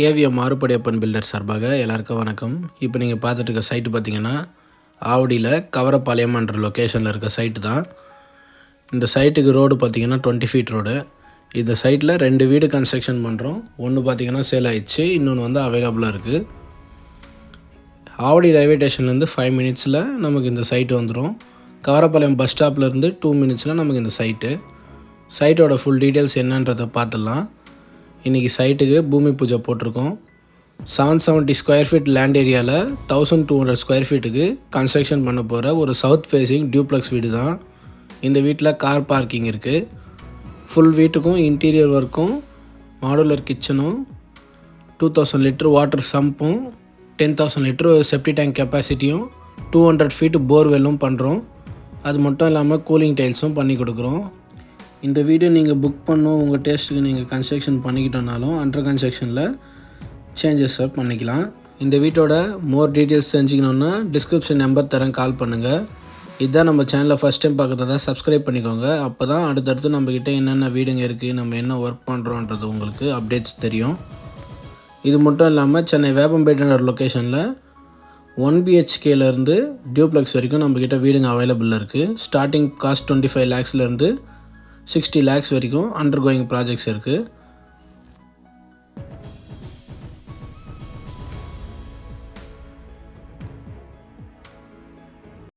KVM மாறுபடையப்பன் filter சார்பாக எல்லாருக்கும் வணக்கம். இப்போ நீங்கள் பார்த்துட்டு இருக்க சைட்டு பார்த்தீங்கன்னா ஆவடியில் கவரப்பாளையம்ன்ற லொக்கேஷனில் இருக்க சைட்டு தான். இந்த சைட்டுக்கு ரோடு பார்த்தீங்கன்னா டுவெண்ட்டி ஃபீட் ரோடு இந்த சைட்டில் ரெண்டு வீடு கன்ஸ்ட்ரக்ஷன் பண்ணுறோம் ஒன்று பார்த்தீங்கன்னா சேல் ஆயிடுச்சு. இன்னொன்று வந்து அவைலபிளாக இருக்குது ஆவடி ரயில்வே ஸ்டேஷன்லேருந்து ஃபைவ் மினிட்ஸில் நமக்கு இந்த சைட்டு வந்துடும் கவரப்பாளையம் பஸ் ஸ்டாப்லேருந்து டூ மினிட்ஸில் நமக்கு இந்த சைட்டு சைட்டோட ஃபுல் டீட்டெயில்ஸ் என்னன்றதை பார்த்துடலாம். இன்றைக்கி சைட்டுக்கு பூமி பூஜை போட்டிருக்கோம். Seven seventy square feet land ஏரியாவில் தௌசண்ட் டூ ஹண்ட்ரட் ஸ்கொயர் ஃபீட்டுக்கு கன்ஸ்ட்ரக்ஷன் பண்ண போகிற ஒரு சவுத் ஃபேஸிங் டியூப்ளெக்ஸ் வீடு தான் இந்த வீட்டில் கார் பார்க்கிங் இருக்குது ஃபுல் வீட்டுக்கும் இன்டீரியர் ஒர்க்கும் மாடுலர் கிச்சனும் two thousand litre water சம்பும் ten thousand litre septic tank கெப்பாசிட்டியும் two hundred feet போர்வெல்லும் பண்ணுறோம் அது மட்டும் இல்லாமல் கூலிங் டைல்ஸும் பண்ணி கொடுக்குறோம். இந்த வீடியோ நீங்கள் புக் பண்ணணும் உங்கள் டேஸ்ட்டுக்கு நீங்கள் கன்ஸ்ட்ரக்ஷன் பண்ணிக்கிட்டோனாலும் அண்டர் கன்ஸ்ட்ரக்ஷனில் சேஞ்சஸை பண்ணிக்கலாம். இந்த வீட்டோட மோர் டீட்டெயில்ஸ் தெரிஞ்சுக்கணுன்னா டிஸ்கிரிப்ஷன் நம்பர் தரேன் கால் பண்ணுங்கள் இதுதான் நம்ம சேனலை ஃபஸ்ட் டைம் பார்க்குறதா சப்ஸ்கிரைப் பண்ணிக்கோங்க. அப்போ தான் அடுத்தடுத்து நம்மக்கிட்ட என்னென்ன வீடுங்க இருக்குது நம்ம என்ன ஒர்க் பண்ணுறோன்றது உங்களுக்கு அப்டேட்ஸ் தெரியும். இது மட்டும் இல்லாமல் சென்னை வேப்பம்பேட்டர் லொக்கேஷனில் ஒன் பிஹெச்கேலேருந்து டியூப்ளெக்ஸ் வரைக்கும் நம்மக்கிட்ட வீடுங்க அவைலபிள் இருக்குது ஸ்டார்டிங் காஸ்ட் டுவெண்ட்டி ஃபைவ் லேக்ஸ்லேருந்து சிக்ஸ்டி லேக்ஸ் வரைக்கும் அண்டர் கோயிங் ப்ராஜெக்ட்ஸ் இருக்குது